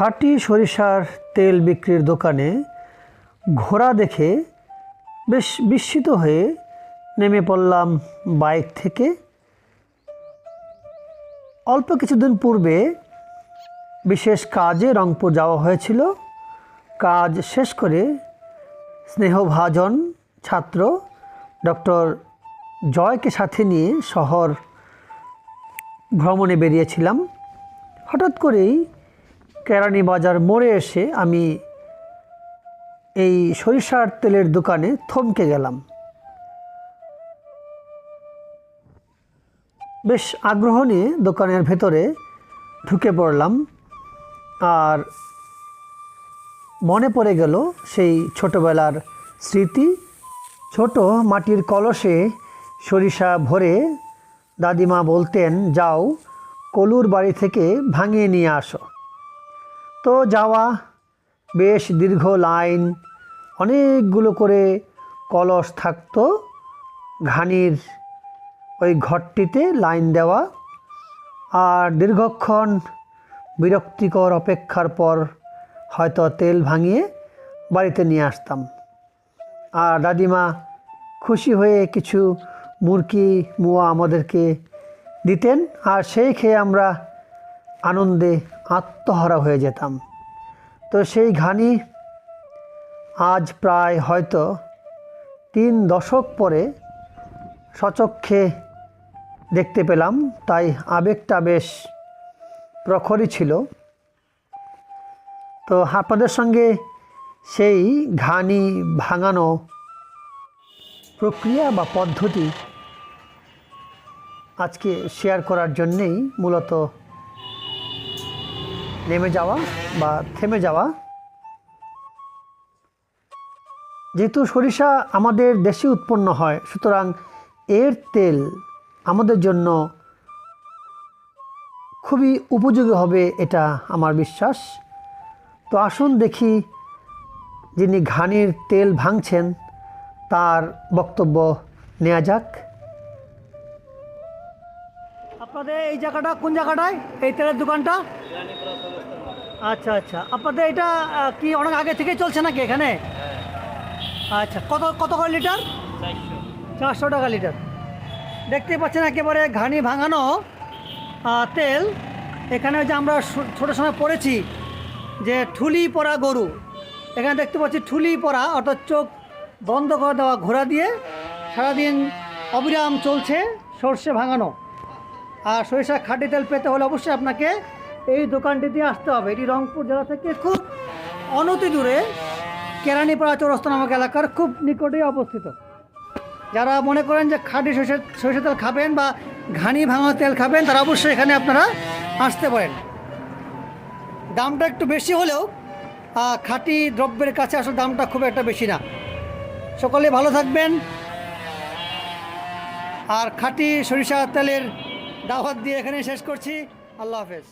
খাঁটি সরিষার তেল বিক্রির দোকানে ঘোড়া দেখে বেশ বিস্মিত হয়ে নেমে পড়লাম বাইক থেকে। অল্প কিছুদিন পূর্বে বিশেষ কাজে রংপুর যাওয়া হয়েছিল। কাজ শেষ করে স্নেহভাজন ছাত্র ডক্টর জয়কে সাথে নিয়ে শহর ভ্রমণে বেরিয়েছিলাম। হঠাৎ করেই কেরানি বাজার মোড়ে এসে আমি এই সরিষার তেলের দোকানে থমকে গেলাম। বেশ আগ্রহ নিয়ে দোকানের ভেতরে ঢুকে পড়লাম আর মনে পড়ে গেল সেই ছোটবেলার স্মৃতি। ছোট মাটির কলসে সরিষা ভরে দাদিমা বলতেন, যাও, কলুর বাড়ি থেকে ভাঙিয়ে নিয়ে আসো। তো যাওয়া বেশ দীর্ঘ লাইন। অনেকগুলো করে কলস থাকতো। ঘানির ওই ঘরটিতে লাইন দেওয়া। আর দীর্ঘক্ষণ বিরক্তিকর অপেক্ষার পর হয়তো তেল ভাঙিয়ে বাড়িতে নিয়ে আসতাম। আর দাদিমা খুশি হয়ে কিছু মুরগি, মুয়া আমাদেরকে দিতেন। আর সেই খেয়ে আমরা আনন্দে আত্মহারা হয়ে যেতাম। তো সেই ঘানি আজ প্রায় হয়তো তিন দশক পরে সচক্ষে দেখতে পেলাম, তাই আবেগটা বেশ প্রখরই ছিল। তো আপনাদের সঙ্গে সেই ঘানি ভাঙানো প্রক্রিয়া বা পদ্ধতি আজকে শেয়ার করার জন্যেই মূলত নেমে যাওয়া বা থেমে যাওয়া। যেহেতু সরিষা আমাদের দেশে উৎপন্ন হয়, সুতরাং এর তেল আমাদের জন্য খুবই উপযোগী হবে এটা আমার বিশ্বাস। তো আসুন দেখি যিনি ঘানির তেল ভাঙছেন, তার বক্তব্য নেওয়া যাক। আপনাদের এই জায়গাটা কোন জায়গাটায়? এই তেলের দোকানটা? আচ্ছা আচ্ছা। আপনাদের এটা কি অনেক আগে থেকে চলছে নাকি এখানে? আচ্ছা কত কত করে লিটার? চারশো। টাকা লিটার। দেখতে পাচ্ছেন একেবারে ঘানি ভাঙানো তেল। এখানে যে আমরা ছোটো সময় পড়েছি যে ঠুলি পরা গরু। এখানে দেখতে পাচ্ছি ঠুলি পরা অর্থাৎ চোখ বন্ধ করে দেওয়া ঘোড়া দিয়ে সারাদিন অবিরাম চলছে সর্ষে ভাঙানো। আর সরিষা খাঁটি তেল পেতে হলে অবশ্যই আপনাকে এই দোকানটিতে আসতে হবে। এটি রংপুর জেলা থেকে খুব অনতি দূরে, কেরানীপাড়া চৌরাস্তা নামক এলাকার খুব নিকটেই অবস্থিত। যারা মনে করেন যে খাঁটি সরিষা সরিষা তেল খাবেন বা ঘানি ভাঙা তেল খাবেন, তারা অবশ্যই এখানে আপনারা আসতে পারেন। দামটা একটু বেশি হলেও খাঁটি দ্রব্যের কাছে আসলে দামটা খুব একটা বেশি না। সকলে ভালো থাকবেন। আর খাঁটি সরিষা তেলের দাওয়াত দিয়ে এখানে শেষ করছি। আল্লাহ হাফেজ।